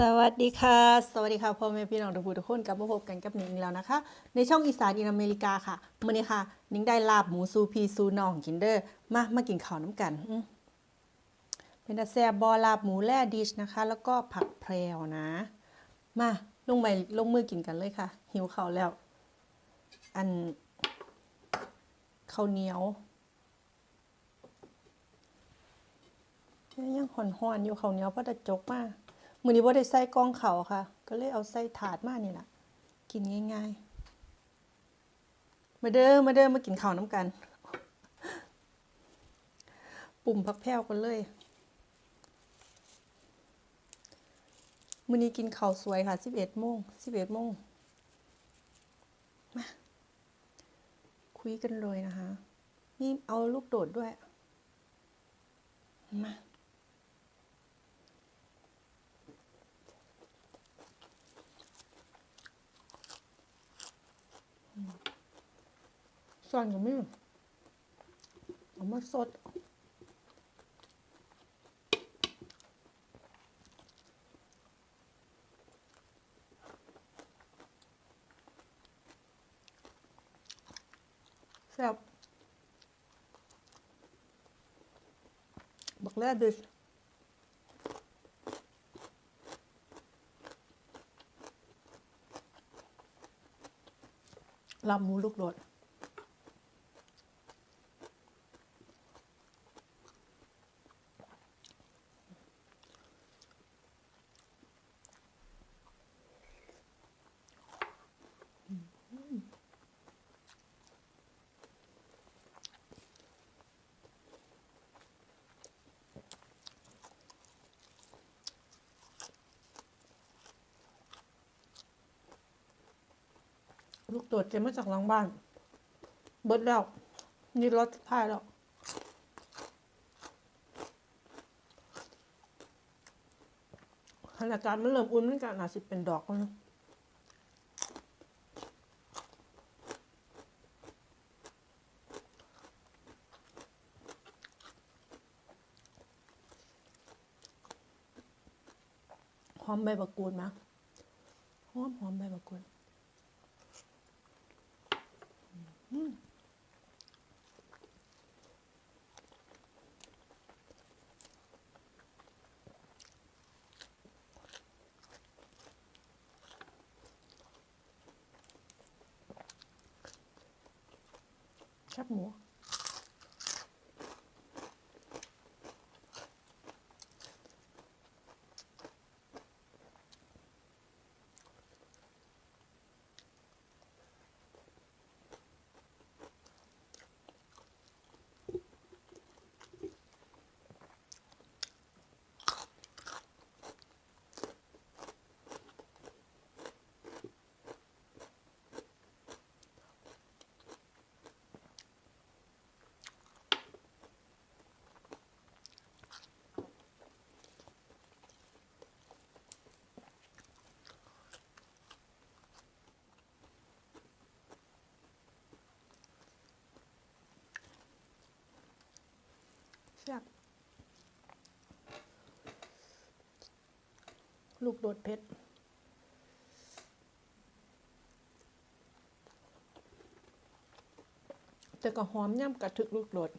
สวัสดีค่ะ สวัสดีค่ะพ่อแม่พี่น้องทุกผู้ทุกคนกลับมาพบกันกับหนิงอีกแล้วนะคะ ในช่องอีสานอินอเมริกาค่ะมื่อนี้ค่ะหนิงได้ลาบหมูซูพีซูน้องกินเดอร์มามากินข้าวน้ำกันเป็นตาแซบบอลาบหมูแล่ดิชนะคะ แล้วก็ผักแพรวนะ มาลงไปลงมือกินกันเลยค่ะ หิวข้าวแล้ว อันข้าวเหนียวยังหอนหอนๆอยู่เขาวเหนียวเพราะจะจกมาก มือนี้ว่าได้ใส่กล้องเขาค่ะ ก็เลยเอาใส่ถาดมานี่แหละกินง่าย ๆ มาเด้อมาเด้อมากินข้าวน้ำกัน ปุ่มพักแพ้วกันเลยมือนี้กินข้าวสวยค่ะสิบเอ็ดโมงสิบเอ็ดโมงมาคุยกันเลยนะคะ นี่เอาลูกโดดด้วยมา ซ่อนกับมือเอามาสดแซ่บบักแร่ดิชลำมูลูกโดด ลูกโดดเก็บมาจากหลังบ้าน เบิดแล้ว นี่รถท้ายแล้วขณะการมันเริ่มอุ่นมันก็อาจสิเป็นดอกแล้วนะหอมใบมะกรูดไหมหอมหอมใบมะกรูด แค ซ่บลูกโดดเพชรแต่ก็หอมย่ำกระทึกลูกโดด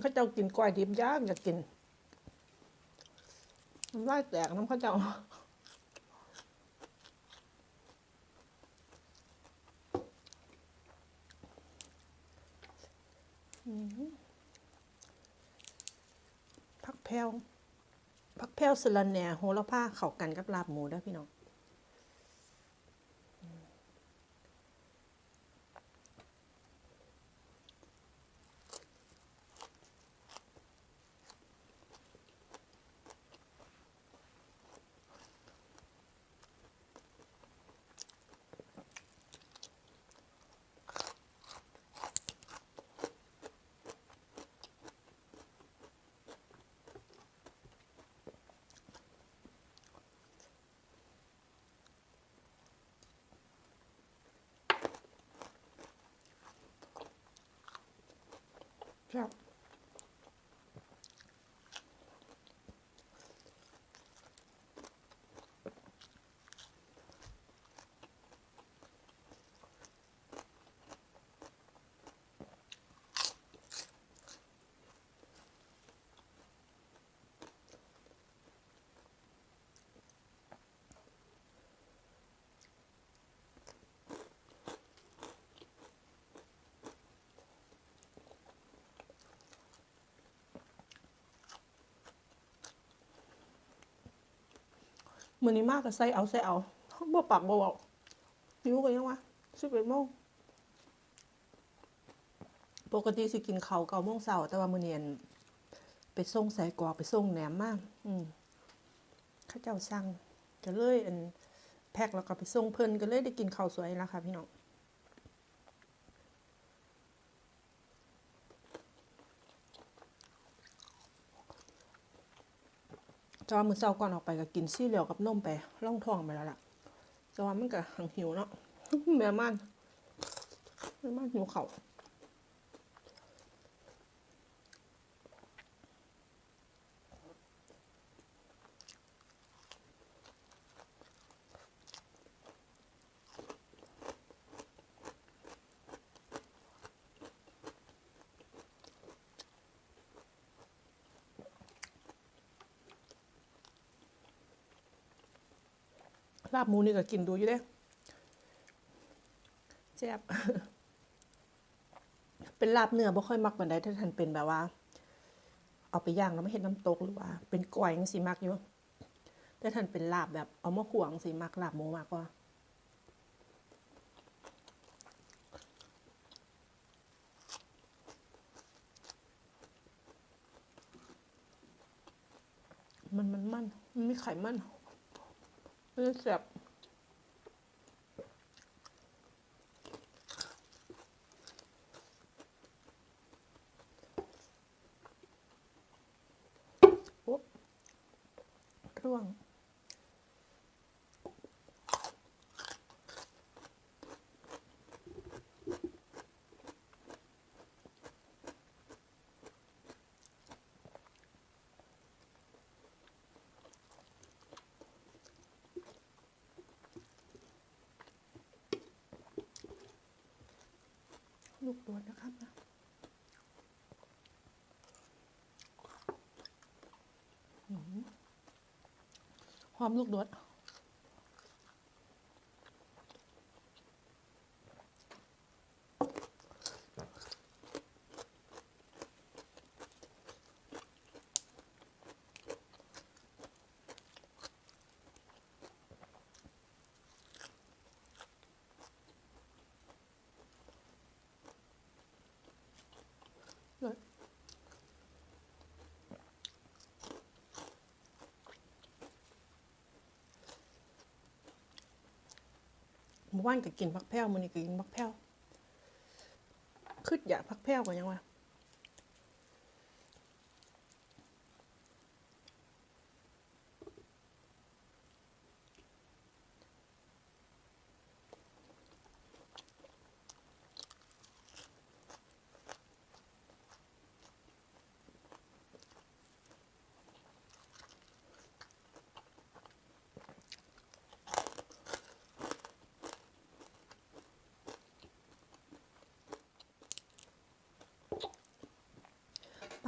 เขาเจ้ากินกล้วยดิบยางอยากกินน้ำลายแตกน้ำเขาเจ้าอืมผักแพรวผักแพรวสะระแหน่โหระพาเข้ากันกับลาบหมูได้พี่น้อง ซ่ มือนี้มากกับใส่เอาใส่เอาบ่ปากบ่เบาหิวกันยังวะสิบเอ็ดโมงปกติสิกินข้าวเก้าโมงเช้าแต่ว่ามื้อนี้อั่นไปส่งใส่กอกไปส่งแหนมมาอืมข้าเจ้าสั่งก็เลยอันแพ็คแล้วก็ไปส่งเพิ่นก็เลยได้กินข้าวสวยแล้วค่ะพี่น้อง จอมือเช้าก่อนออกไปก็กินซี่เหลียวกับนมไปล่องท้องไปแล้วล่ะแต่ว่ามันก็หังหิวเนาะแม่มันแม่มันหิวเขา ลาบหมูนี่ก็กินดูอยู่เด้แซ่บเป็นลาบเนื้อบ่ค่อยมักปานใดถ้าท่านเป็นแบบว่า เอาไปย่างแล้วไม่เห็นน้ำตกหรือว่า เป็นก้อยจังสิมักอยู่แต่ท่านเป็นลาบแบบเอามาขวางสิมักลาบหมูมากกว่ามันมันมันมันมีไขมัน มันจะแซ่บโอ๊ะร่วง ลูกโดดนะครับนะหอมลูกโดด เมื่อวานก็กินผักแพ้วมื้อนี้ก็กินผักแพ้วคืออยากผักแพ้วกว่ายังวะ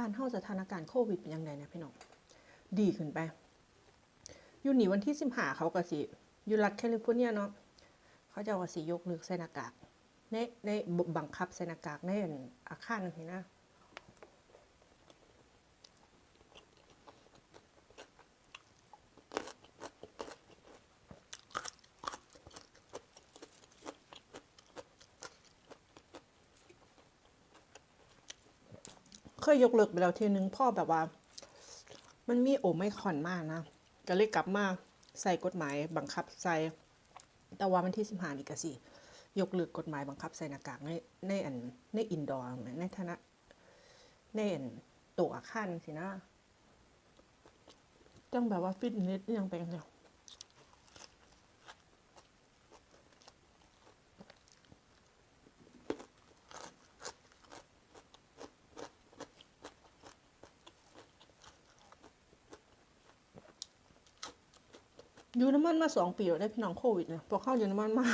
บ้านเฮาสถานการณ์โควิดเป็นยังไงเนี่ยพี่น้อง ดีขึ้นไป อยู่หนีวันที่สิบหาเขาก็สิอยู่รัฐแคลิฟอร์เนียเนาะเขาจะว่าสิยกเลิกใส่หน้ากากในในบังคับใส่หน้ากากในอาคารนี่นะ เคยยกเลิกไปแล้วทีนึงพ่อแบบว่า มันมีโอไม่คอนมากนะก็เลยกลับมาใส่กฎหมายบังคับใส่แต่ว่ามันที่สิบห้านี่ก็สิยกเลิกกฎหมายบังคับใส่หน้ากากในในอันในอินดอร์ในฐานะในอันตัวอาคารสินะจังแบบว่าฟิตเนสยังเป็นเนี่ย อยู่น้ำมันมาสองปีแล้วได้พี่น้องโควิดเนี่ยพอเข้าอยู่น้ำมันมา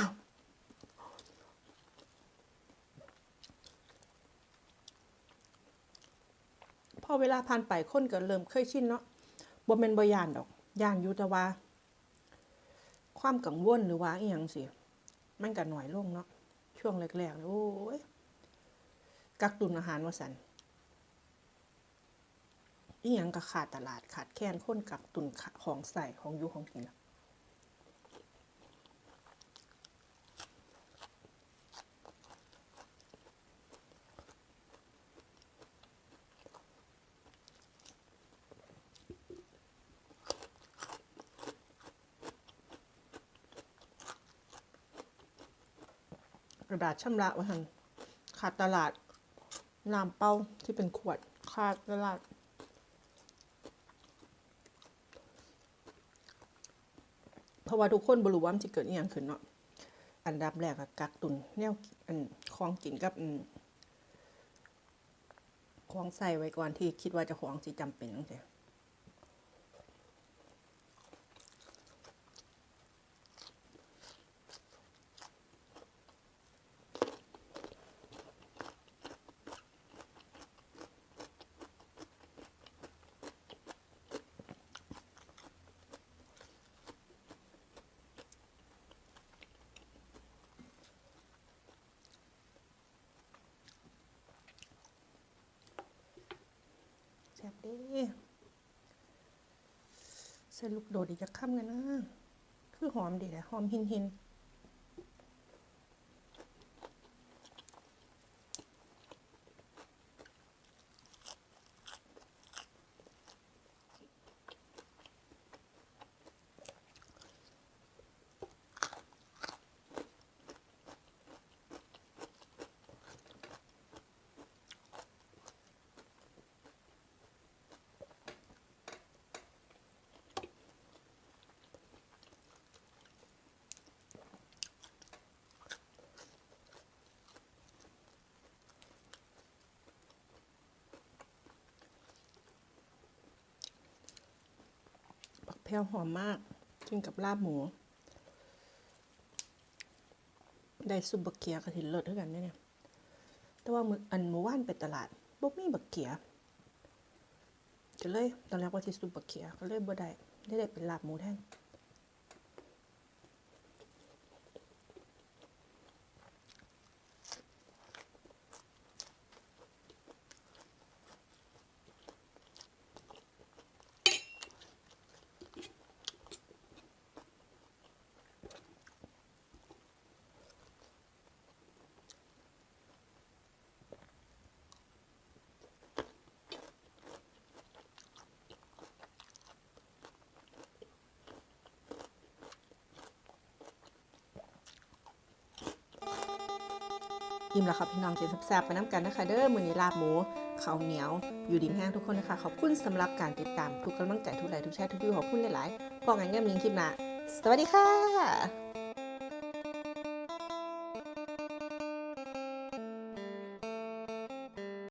พอเวลาผ่านไปคนก็เริ่มเคยชินเนาะบ่เป็นบ่ยานดอกยานอยู่แต่ว่า ความกังวลหรือว่าอีหยังสิมันก็หน่อยลงเนาะช่วงแรกๆโอ้ยกักตุนอาหารว่าสันอีหยังก็ขาดตลาดขาดแคลนคนกักตุนของใส่ของอยู่ของกินอะ ระดาษชำระว่าหันขาดตลาดน้ำเป้าที่เป็นขวดขาดตลาด เพราะว่าทุกคนบรู้ว่ามันจะเกิดอย่างขึ้นเนาะอันดับแรกอะกักตุนแนวอันของกินกับอันของใส่ไว้ก่อนที่คิดว่าจะของสิจำเป็นจังซี่แซ่ บเด้ใส่ลูกโดดอีกจะค่ำกันนะ คือหอมดีแหละหอมหินหิน แพรวหอมมากกินกับลาบหมู ได้ซุปบักเกียกระถินเลิศด้วยกันเนี่ยแต่ว่ามืออันหมูว่านไปตลาดบ่มีบักเกียก็เลยตอนแรกว่าที่ซุปบักเกียก็เลยบ่ได้ได้ได้เป็นลาบหมูแทน อิ่มแล้วครับพี่น้องกินแซ่บๆไปน้ำกันนะคะ เด้อมือนี้ลาบหมูข้าวเหนียว อยู่ดิมแห้งทุกคนนะคะ ขอบคุณสำหรับการติดตามทุกกำลังใจทุกไลค์ทุกแชร์ทุกวิวขอบคุณหลายๆพอกันแง่มลิงคลิปหน้าสวัสดีค่ะ